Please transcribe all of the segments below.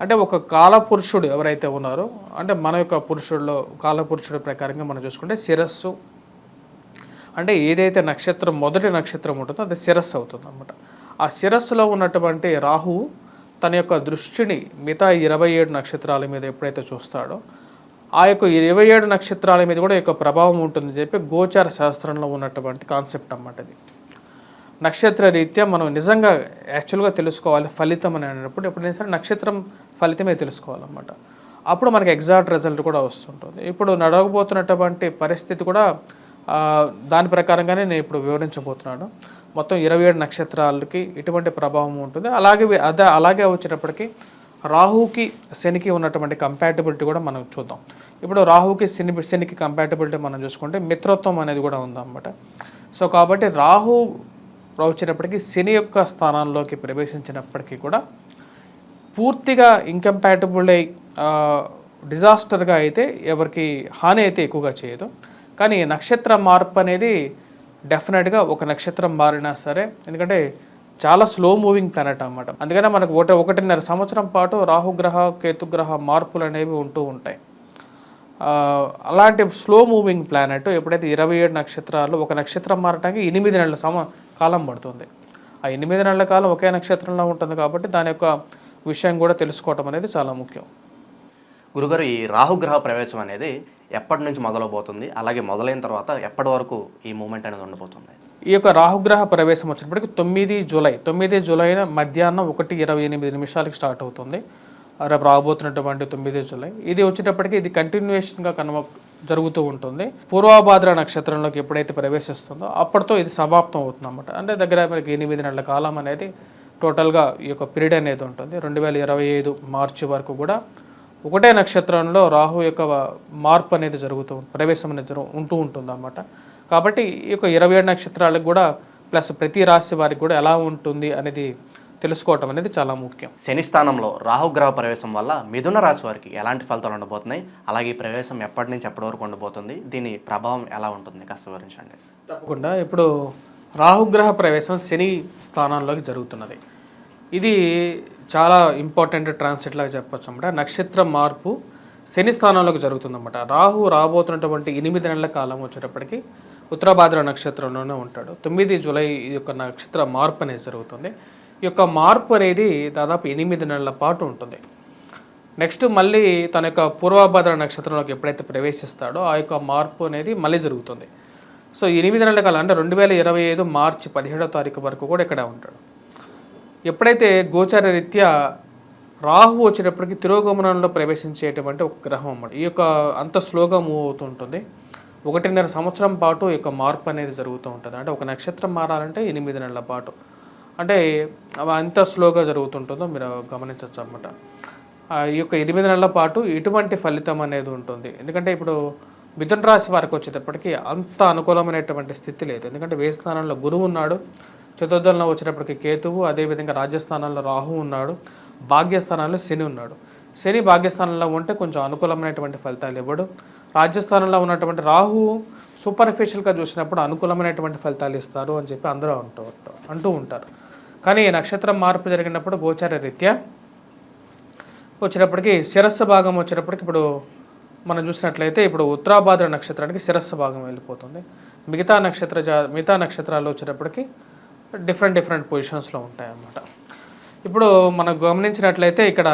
అంటే ఒక కాలపురుషుడు ఎవరైతే ఉన్నారో అంటే మన యొక్క పురుషుల్లో కాలపురుషుడు ప్రకారంగా మనం చూసుకుంటే శిరస్సు. అంటే ఏదైతే నక్షత్రం మొదటి నక్షత్రం ఉంటుందో అది శిరస్సు అవుతుంది అనమాట ఆ శిరస్సులో ఉన్నటువంటి రాహువు తన యొక్క దృష్టిని మిగతా ఇరవై ఏడు నక్షత్రాల మీద ఎప్పుడైతే చూస్తాడో ఆ యొక్క ఇరవై ఏడు నక్షత్రాల మీద కూడా యొక్క ప్రభావం ఉంటుందని చెప్పి గోచార శాస్త్రంలో ఉన్నటువంటి కాన్సెప్ట్ అన్నమాట ఇది నక్షత్ర రీత్యా మనం నిజంగా యాక్చువల్గా తెలుసుకోవాలి ఫలితం అని అన్నప్పుడు ఎప్పుడైనా సరే నక్షత్రం ఫలితమే తెలుసుకోవాలన్నమాట. అప్పుడు మనకి ఎగ్జాక్ట్ రిజల్ట్ కూడా వస్తుంటుంది. ఇప్పుడు నడవబోతున్నటువంటి పరిస్థితి కూడా దాని ప్రకారంగానే నేను ఇప్పుడు వివరించబోతున్నాను. మొత్తం ఇరవై ఏడు నక్షత్రాలకి ఎటువంటి ప్రభావం ఉంటుంది. అలాగే అదే అలాగే వచ్చేటప్పటికి రాహుకి శనికి ఉన్నటువంటి కంపాటబిలిటీ కూడా మనం చూద్దాం. ఇప్పుడు రాహుకి శని శనికి కంపాటబిలిటీ మనం చూసుకుంటే మిత్రత్వం అనేది కూడా ఉందన్నమాట. సో కాబట్టి రాహు వచ్చేటప్పటికి శని యొక్క స్థానాల్లోకి ప్రవేశించినప్పటికీ కూడా పూర్తిగా ఇంకంపాటబుల్ అయి డిజాస్టర్గా అయితే ఎవరికి హాని అయితే ఎక్కువగా చేయదు. కానీ నక్షత్ర మార్పు అనేది డెఫినెట్గా ఒక నక్షత్రం మారినా సరే ఎందుకంటే చాలా స్లో మూవింగ్ ప్లానెట్ అన్నమాట. అందుకనే మనకు ఒకటి ఒకటిన్నర సంవత్సరం పాటు రాహుగ్రహ కేతుగ్రహ మార్పులు అనేవి ఉంటూ ఉంటాయి. అలాంటి స్లో మూవింగ్ ప్లానెట్ ఎప్పుడైతే ఇరవై ఏడు నక్షత్రాలు ఒక నక్షత్రం మారటానికి ఎనిమిది నెలల సమ కాలం పడుతుంది. ఆ ఎనిమిది నెలల కాలం ఒకే నక్షత్రంలో ఉంటుంది కాబట్టి దాని యొక్క విషయం కూడా తెలుసుకోవటం అనేది చాలా ముఖ్యం. గురుగారు ఈ రాహుగ్రహ ప్రవేశం అనేది ఎప్పటి నుంచి మొదలవబోతుంది? అలాగే మొదలైన తర్వాత ఎప్పటి వరకు ఈ మూమెంట్ అనేది ఉండబోతుంది? ఈ యొక్క రాహుగ్రహ ప్రవేశం వచ్చినప్పటికి తొమ్మిది జూలై తొమ్మిది జూలై మధ్యాహ్నం ఒకటి ఇరవై ఎనిమిది నిమిషాలకి స్టార్ట్ అవుతుంది. రేపు రాబోతున్నటువంటి తొమ్మిది జూలై. ఇది వచ్చేటప్పటికి ఇది కంటిన్యూషన్గా కనుమ జరుగుతూ ఉంటుంది. పూర్వభాద్ర నక్షత్రంలోకి ఎప్పుడైతే ప్రవేశిస్తుందో అప్పటితో ఇది సమాప్తం అవుతుంది అనమాట అంటే దగ్గర మనకి ఎనిమిది నెలల కాలం అనేది టోటల్గా ఈ యొక్క పీరియడ్ అనేది ఉంటుంది. రెండు వేల ఇరవై ఐదు మార్చి వరకు కూడా ఒకటే నక్షత్రంలో రాహు యొక్క మార్పు అనేది జరుగుతూ ప్రవేశం అనేది జరుగు ఉంటూ ఉంటుంది అన్నమాట కాబట్టి ఈ యొక్క ఇరవై ఏడు నక్షత్రాలకు కూడా ప్లస్ ప్రతి రాశి వారికి కూడా ఎలా ఉంటుంది అనేది తెలుసుకోవటం అనేది చాలా ముఖ్యం. శని స్థానంలో రాహుగ్రహ ప్రవేశం వల్ల మిథున రాశి వారికి ఎలాంటి ఫలితాలు ఉండబోతున్నాయి? అలాగే ఈ ప్రవేశం ఎప్పటి నుంచి ఎప్పటి వరకు ఉండబోతుంది? దీని ప్రభావం ఎలా ఉంటుంది? కాస్త వివరించండి. తప్పకుండా. ఇప్పుడు రాహుగ్రహ ప్రవేశం శని స్థానంలోకి జరుగుతున్నది. ఇది చాలా ఇంపార్టెంట్ ట్రాన్సిట్ లాగా చెప్పొచ్చు అనమాట నక్షత్ర మార్పు శని స్థానంలోకి జరుగుతుందన్నమాట. రాహు రాబోతున్నటువంటి ఎనిమిది నెలల కాలం వచ్చేటప్పటికి ఉత్తరాభాద్ర నక్షత్రంలోనే ఉంటాడు. తొమ్మిది జూలై ఈ యొక్క నక్షత్ర మార్పు అనేది జరుగుతుంది. ఈ యొక్క మార్పు అనేది దాదాపు ఎనిమిది నెలల పాటు ఉంటుంది. నెక్స్ట్ మళ్ళీ తన యొక్క పూర్వభద్ర నక్షత్రంలోకి ఎప్పుడైతే ప్రవేశిస్తాడో ఆ యొక్క మార్పు అనేది మళ్ళీ జరుగుతుంది. సో ఎనిమిది నెలల కాలం అంటే రెండు వేల ఇరవై ఐదు మార్చి పదిహేడో తారీఖు వరకు కూడా ఇక్కడే ఉంటాడు. ఎప్పుడైతే గోచార రీత్యా రాహు వచ్చేటప్పటికి తిరోగమనంలో ప్రవేశించేటువంటి ఒక గ్రహం అన్నమాట. ఈ యొక్క అంత స్లోగా మూవ్ అవుతూ ఉంటుంది. ఒకటిన్నర సంవత్సరం పాటు ఈ యొక్క మార్పు అనేది జరుగుతూ ఉంటుంది. అంటే ఒక నక్షత్రం మారాలంటే ఎనిమిది నెలల పాటు. అంటే అవి అంత స్లోగా జరుగుతుంటుందో మీరు గమనించవచ్చు అనమాట ఈ యొక్క ఎనిమిది నెలల పాటు ఎటువంటి ఫలితం అనేది ఉంటుంది. ఎందుకంటే ఇప్పుడు మిథున రాశి వారికి వచ్చేటప్పటికి అంత అనుకూలమైనటువంటి స్థితి లేదు. ఎందుకంటే వేయి స్థానంలో గురువు ఉన్నాడు చతుర్థంలో వచ్చేటప్పటికి కేతువు అదేవిధంగా రాజ్యస్థానంలో రాహు ఉన్నాడు భాగ్యస్థానంలో శని ఉన్నాడు. శని భాగ్యస్థానంలో ఉంటే కొంచెం అనుకూలమైనటువంటి ఫలితాలు ఇవ్వడు. రాజ్యస్థానంలో ఉన్నటువంటి రాహు సూపర్ఫిషియల్గా చూసినప్పుడు అనుకూలమైనటువంటి ఫలితాలు ఇస్తారు అని చెప్పి అందరూ అంటూ ఉంటారు అంటూ ఉంటారు. కానీ ఈ నక్షత్రం మార్పు జరిగినప్పుడు గోచార రీత్యా వచ్చినప్పటికీ శిరస్సు భాగం వచ్చేటప్పటికి ఇప్పుడు మనం చూసినట్లయితే ఇప్పుడు ఉత్తరాభాద్ర నక్షత్రానికి శిరస్సు భాగం వెళ్ళిపోతుంది. మిగతా నక్షత్ర జా మిగతా నక్షత్రాలు వచ్చేటప్పటికి డిఫరెంట్ డిఫరెంట్ పొజిషన్స్లో ఉంటాయన్నమాట. ఇప్పుడు మనం గమనించినట్లయితే ఇక్కడ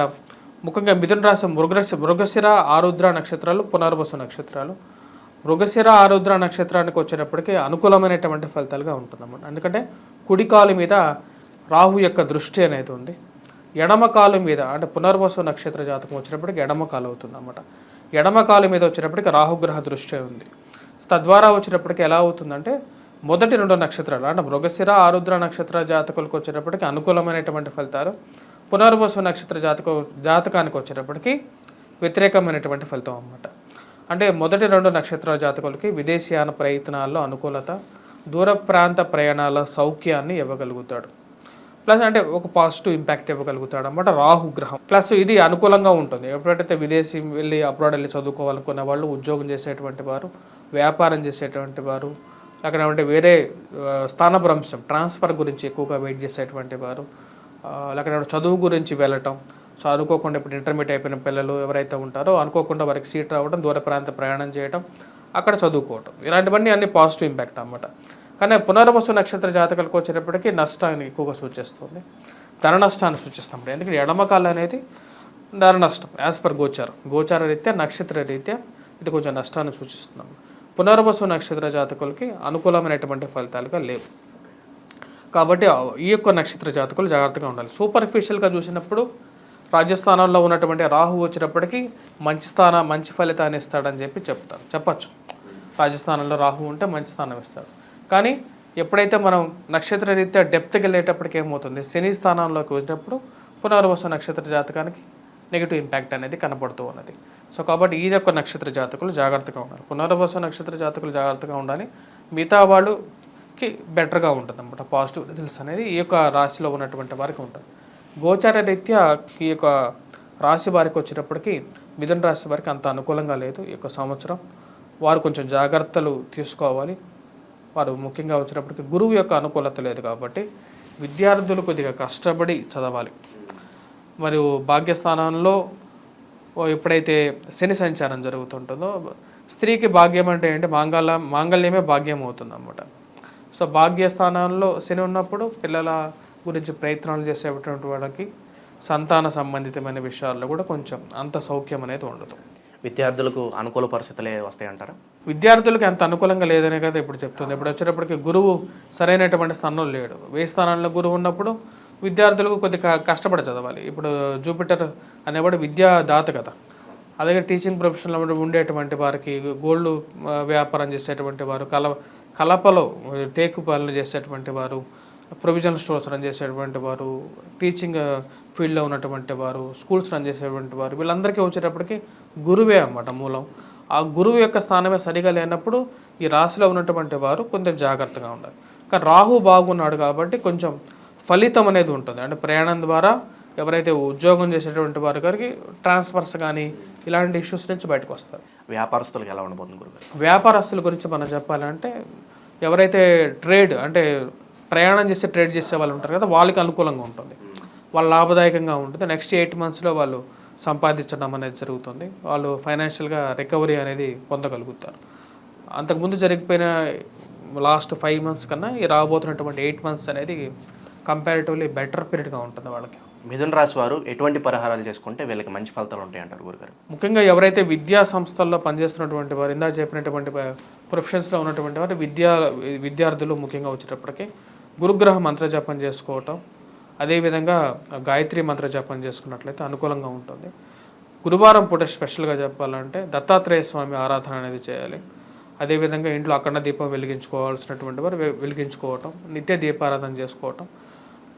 ముఖ్యంగా మిథున రాశి మృగశ మృగశిర ఆరుద్ర నక్షత్రాలు పునర్వసు నక్షత్రాలు. మృగశిర ఆరుద్ర నక్షత్రానికి వచ్చేటప్పటికి అనుకూలమైనటువంటి ఫలితాలుగా ఉంటుందన్నమాట. ఎందుకంటే కుడి కాలు మీద రాహు యొక్క దృష్టి అనేది ఉంది. ఎడమ కాలు మీద అంటే పునర్వసు నక్షత్ర జాతకం వచ్చినప్పటికి ఎడమ కాలు అవుతుంది అన్నమాట ఎడమ కాలు మీద వచ్చినప్పటికీ రాహుగ్రహ దృష్టి ఉంది. తద్వారా వచ్చినప్పటికీ ఎలా అవుతుందంటే మొదటి రెండు నక్షత్రాలు అంటే మృగశిర ఆరుద్ర నక్షత్ర జాతకులకు వచ్చేటప్పటికి అనుకూలమైనటువంటి ఫలితాలు పునర్వసు నక్షత్ర జాతక జాతకానికి వచ్చేటప్పటికి వ్యతిరేకమైనటువంటి ఫలితం అన్నమాట. అంటే మొదటి రెండు నక్షత్ర జాతకులకి విదేశీయాన ప్రయత్నాల్లో అనుకూలత దూర ప్రాంత ప్రయాణాల సౌఖ్యాన్ని ఇవ్వగలుగుతాడు. ప్లస్ అంటే ఒక పాజిటివ్ ఇంపాక్ట్ ఇవ్వగలుగుతాడు అనమాట రాహు గ్రహం. ప్లస్ ఇది అనుకూలంగా ఉంటుంది. ఎప్పుడైతే విదేశీ వెళ్ళి అబ్రాడ్ వెళ్ళి చదువుకోవాలనుకున్న వాళ్ళు ఉద్యోగం చేసేటువంటి వారు వ్యాపారం చేసేటువంటి వారు అక్కడ ఉంటే వేరే స్థానభ్రంశం ట్రాన్స్ఫర్ గురించి ఎక్కువగా వెయిట్ చేసేటువంటి వారు అక్కడ లేకపోతే చదువు గురించి వెళ్ళటం సో అనుకోకుండా ఇప్పుడు ఇంటర్మీడియట్ అయిపోయిన పిల్లలు ఎవరైతే ఉంటారో అనుకోకుండా వారికి సీట్ రావడం దూర ప్రాంత ప్రయాణం చేయటం అక్కడ చదువుకోవటం ఇలాంటివన్నీ అన్ని పాజిటివ్ ఇంపాక్ట్ అన్నమాట. కానీ పునర్వసు నక్షత్ర జాతకాలకు వచ్చేటప్పటికి నష్టాన్ని ఎక్కువగా సూచిస్తుంది. ధన నష్టాన్ని సూచిస్తాం ఎందుకంటే ఎడమకాలు అనేది ధన నష్టం యాజ్ పర్ గోచారం. గోచార రీత్యా నక్షత్ర రీత్యా ఇది కొంచెం నష్టాన్ని సూచిస్తున్నాం. పునర్వసు నక్షత్ర జాతకులకి అనుకూలమైనటువంటి ఫలితాలుగా లేవు. కాబట్టి ఈ యొక్క నక్షత్ర జాతకులు జాగ్రత్తగా ఉండాలి. సూపర్ఫిషియల్గా చూసినప్పుడు రాజస్థానంలో ఉన్నటువంటి రాహు వచ్చినప్పటికీ మంచి స్థాన మంచి ఫలితాన్ని ఇస్తాడని చెప్పి చెప్తారు. చెప్పచ్చు. రాజస్థానంలో రాహు ఉంటే మంచి స్థానం ఇస్తాడు. కానీ ఎప్పుడైతే మనం నక్షత్ర రీత్యా డెప్త్కి వెళ్ళేటప్పటికి ఏమవుతుంది? శని స్థానంలోకి వచ్చినప్పుడు పునర్వసు నక్షత్ర జాతకానికి నెగిటివ్ ఇంపాక్ట్ అనేది కనపడుతూ ఉన్నది. సో కాబట్టి ఈ యొక్క నక్షత్ర జాతకులు జాగ్రత్తగా ఉండాలి. పునర్వసు నక్షత్ర జాతకులు జాగ్రత్తగా ఉండాలి. మిగతా వాళ్ళుకి బెటర్గా ఉంటుంది అనమాట పాజిటివ్ రిజల్ట్స్ అనేది ఈ యొక్క రాశిలో ఉన్నటువంటి వారికి ఉంటుంది. గోచార రీత్యా ఈ యొక్క రాశి వారికి వచ్చేటప్పటికి మిథున రాశి వారికి అంత అనుకూలంగా లేదు ఈ యొక్క సంవత్సరం. వారు కొంచెం జాగ్రత్తలు తీసుకోవాలి. వారు ముఖ్యంగా వచ్చినప్పటికీ గురువు యొక్క అనుకూలత లేదు కాబట్టి విద్యార్థులు కొద్దిగా కష్టపడి చదవాలి. మరియు భాగ్యస్థానంలో ఎప్పుడైతే శని సంచారం జరుగుతుంటుందో స్త్రీకి భాగ్యం అంటే ఏంటి? మాంగళ్య మాంగళ్యమే భాగ్యం అవుతుంది అన్నమాట సో భాగ్యస్థానంలో శని ఉన్నప్పుడు పిల్లల గురించి ప్రయత్నాలు చేసేటువంటి వాళ్ళకి సంతాన సంబంధితమైన విషయాల్లో కూడా కొంచెం అంత సౌఖ్యం అనేది ఉండదు. విద్యార్థులకు అనుకూల పరిస్థితులే వస్తాయంటారా? విద్యార్థులకు అంత అనుకూలంగా లేదనే కదా ఇప్పుడు చెప్తుంది. ఇప్పుడు వచ్చేటప్పటికి గురువు సరైనటువంటి స్థానంలో లేడు. ఏ స్థానంలో గురువు ఉన్నప్పుడు విద్యార్థులకు కొద్దిగా కష్టపడి చదవాలి. ఇప్పుడు జూపిటర్ అనేవాడు విద్యాదాత కదా అలాగే టీచింగ్ ప్రొఫెషన్లో ఉండేటువంటి వారికి గోల్డ్ వ్యాపారం చేసేటువంటి వారు కల కలపలో టేకు పనులు చేసేటువంటి వారు ప్రొవిజనల్ స్టోర్స్ రన్ చేసేటువంటి వారు టీచింగ్ ఫీల్డ్లో ఉన్నటువంటి వారు స్కూల్స్ రన్ చేసేటువంటి వారు వీళ్ళందరికీ వచ్చేటప్పటికి గురువే అన్నమాట మూలం. ఆ గురువు యొక్క స్థానమే సరిగా లేనప్పుడు ఈ రాశిలో ఉన్నటువంటి వారు కొంచెం జాగ్రత్తగా ఉండాలి. కానీ రాహు బాగున్నాడు కాబట్టి కొంచెం ఫలితం అనేది ఉంటుంది. అంటే ప్రయాణం ద్వారా ఎవరైతే ఉద్యోగం చేసేటువంటి వారి గారికి ట్రాన్స్ఫర్స్ కానీ ఇలాంటి ఇష్యూస్ నుంచి బయటకు వస్తారు. వ్యాపారస్తులకు ఎలా ఉండబోతుంది గురుగారు వ్యాపారస్తుల గురించి మనం చెప్పాలంటే ఎవరైతే ట్రేడ్ అంటే ప్రయాణం చేసి ట్రేడ్ చేసే వాళ్ళు ఉంటారు కదా వాళ్ళకి అనుకూలంగా ఉంటుంది. వాళ్ళు లాభదాయకంగా ఉంటుంది. నెక్స్ట్ ఎయిట్ మంత్స్లో వాళ్ళు సంపాదించడం అనేది జరుగుతుంది. వాళ్ళు ఫైనాన్షియల్గా రికవరీ అనేది పొందగలుగుతారు. అంతకుముందు జరిగిపోయిన లాస్ట్ ఫైవ్ మంత్స్ కన్నా ఈ రాబోతున్నటువంటి ఎయిట్ మంత్స్ అనేది కంపారిటివ్లీ బెటర్ పీరియడ్గా ఉంటుంది వాళ్ళకి. మిథున రాశి వారు ఎటువంటి పరిహారాలు చేసుకుంటే వీళ్ళకి మంచి ఫలితాలు ఉంటాయి అంటారు గురుగారు? ముఖ్యంగా ఎవరైతే విద్యా సంస్థల్లో పనిచేస్తున్నటువంటి వారు ఇందాక చెప్పినటువంటి ప్రొఫెషన్స్లో ఉన్నటువంటి వారు విద్యా విద్యార్థులు ముఖ్యంగా వచ్చేటప్పటికి గురుగ్రహ మంత్ర జపం చేసుకోవటం అదేవిధంగా గాయత్రి మంత్ర జపం చేసుకున్నట్లయితే అనుకూలంగా ఉంటుంది. గురువారం పూట స్పెషల్గా చెప్పాలంటే దత్తాత్రేయ స్వామి ఆరాధన అనేది చేయాలి. అదేవిధంగా ఇంట్లో అఖండ దీపం వెలిగించుకోవాల్సినటువంటి వారు వెలిగించుకోవటం నిత్య దీపారాధన చేసుకోవటం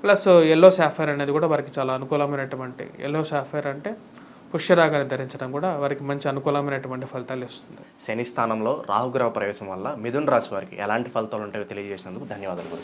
ప్లస్ ఎల్లో సాఫైర్ అనేది కూడా వారికి చాలా అనుకూలమైనటువంటి ఎల్లో సాఫైర్ అంటే పుష్యరాగాన్ని ధరించడం కూడా వారికి మంచి అనుకూలమైనటువంటి ఫలితాలు ఇస్తుంది. శని స్థానంలో రాహుగ్రహ ప్రవేశం వల్ల మిథున్ రాశి వారికి ఎలాంటి ఫలితాలు ఉంటాయో తెలియజేసినందుకు ధన్యవాదాలు.